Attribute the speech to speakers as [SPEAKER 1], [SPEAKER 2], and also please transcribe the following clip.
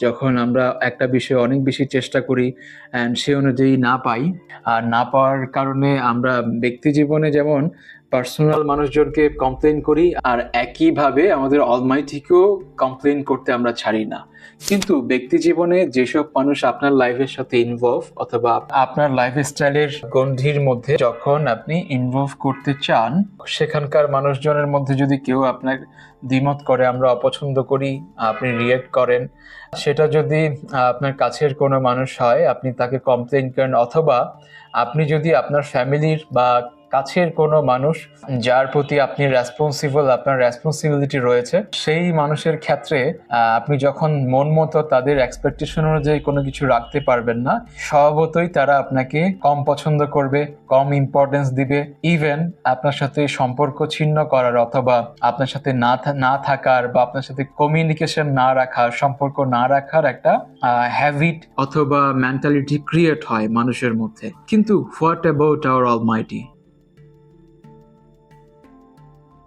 [SPEAKER 1] যখন আমরা একটা বিষয়ে অনেক বেশি চেষ্টা করি অ্যান্ড সে অনুযায়ী না পাই, আর না পাওয়ার কারণে আমরা ব্যক্তি জীবনে যেমন পার্সোনাল মানুষজনকে কমপ্লেন করি আর একইভাবে আমাদের অলমাইটিকেও কমপ্লেন করতে আমরা ছাড়ি না। কিন্তু ব্যক্তি জীবনে যেসব মানুষ আপনার লাইফের সাথে ইনভলভ অথবা আপনার লাইফ স্টাইলের গন্ধির মধ্যে যখন আপনি ইনভলভ করতে চান, সেখানকার মানুষজনের মধ্যে যদি কেউ আপনার দ্বিমত করে, আমরা অপছন্দ করি, আপনি রিয়েক্ট করেন, সেটা যদি আপনার কাছের কোনো মানুষ হয়, আপনি তাকে কমপ্লেন করেন অথবা আপনি যদি আপনার ফ্যামিলির বা কাছের কোনো মানুষ যার প্রতি আপনি রেসপন্সিবল আপনার রেসপন্সিবিলিটি রয়েছে, সেই মানুষের ক্ষেত্রে আপনি যখন মন মতো তাদের এক্সপেকটেশন অনুযায়ী কোনো কিছু রাখতে পারবেন না, স্বভাবতই তারা আপনাকে কম পছন্দ করবে, কম ইম্পর্টেন্স দিবে ইভেন আপনার সাথে সম্পর্ক ছিন্ন করার অথবা আপনার সাথে না না থাকার বা আপনার সাথে কমিউনিকেশন না রাখার, সম্পর্ক না রাখার একটা হ্যাবিট অথবা মেন্টালিটি ক্রিয়েট হয় মানুষের মধ্যে। কিন্তু হোয়াট অ্যাবাউট আওয়ার অলমাইটি